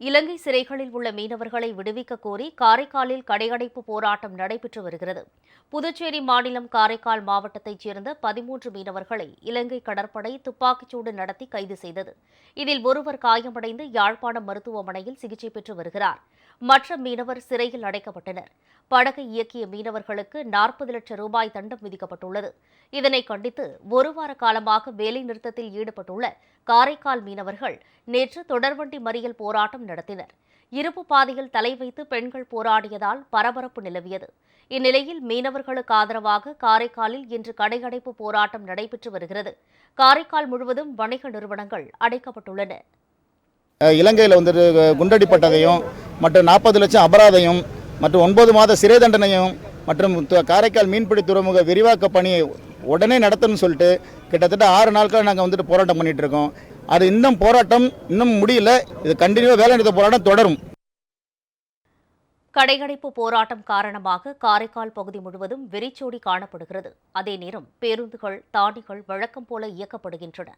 இலங்கை சிறைகளில் உள்ள மீனவர்களை விடுவிக்க கோரி காரைக்காலில் கடையடைப்பு போராட்டம் நடைபெற்று வருகிறது. புதுச்சேரி மாநிலம் காரைக்கால் மாவட்டத்தைச் சேர்ந்த பதிமூன்று மீனவர்களை இலங்கை கடற்படை துப்பாக்கிச்சூடு நடத்தி கைது செய்தது. இதில் ஒருவர் காயமடைந்து யாழ்ப்பாணம் மருத்துவமனையில் சிகிச்சை பெற்று வருகிறார். மற்ற மீனவர் சிறையில் அடைக்கப்பட்டனர். படகை இயக்கிய மீனவர்களுக்கு நாற்பது லட்சம் ரூபாய் தண்டம் விதிக்கப்பட்டுள்ளது. இதனை கண்டித்து ஒரு வார காலமாக வேலைநிறுத்தத்தில் ஈடுபட்டுள்ள காரைக்கால் மீனவர்கள் நேற்று தொடர்வண்டி மறியல் போராட்டம் நடத்தினர். இருப்பு பாதையில் தலை வைத்து பெண்கள் போராடியதால் பரபரப்பு நிலவியது. இந்நிலையில் மீனவர்களுக்கு ஆதரவாக காரைக்காலில் இன்று கடையடைப்பு போராட்டம் நடைபெற்று வருகிறது. காரைக்கால் முழுவதும் வணிக நிறுவனங்கள் அடைக்கப்பட்டுள்ளன. இலங்கையில் வந்துட்டு குண்டடிப்பட்டதையும் மற்றும் நாற்பது லட்சம் அபராதையும் மற்றும் ஒன்பது மாத சிறை தண்டனையும் மற்றும் காரைக்கால் மீன்பிடி துறைமுக விரிவாக்க பணியை உடனே நடத்தணும்னு சொல்லிட்டு கிட்டத்தட்ட ஆறு நாட்கள் நாங்கள் வந்துட்டு போராட்டம் பண்ணிட்டு இருக்கோம். அது இன்னும் போராட்டம் இன்னும் முடியல. இது கண்டினியூவாக வேலை நிறுத்த போராட்டம் தொடரும். கடையடைப்பு போராட்டம் காரணமாக காரைக்கால் பகுதி முழுவதும் வெறிச்சோடி காணப்படுகிறது. அதே நேரம் பேருந்துகள் தாடிகள் வழக்கம் போல இயக்கப்படுகின்றன.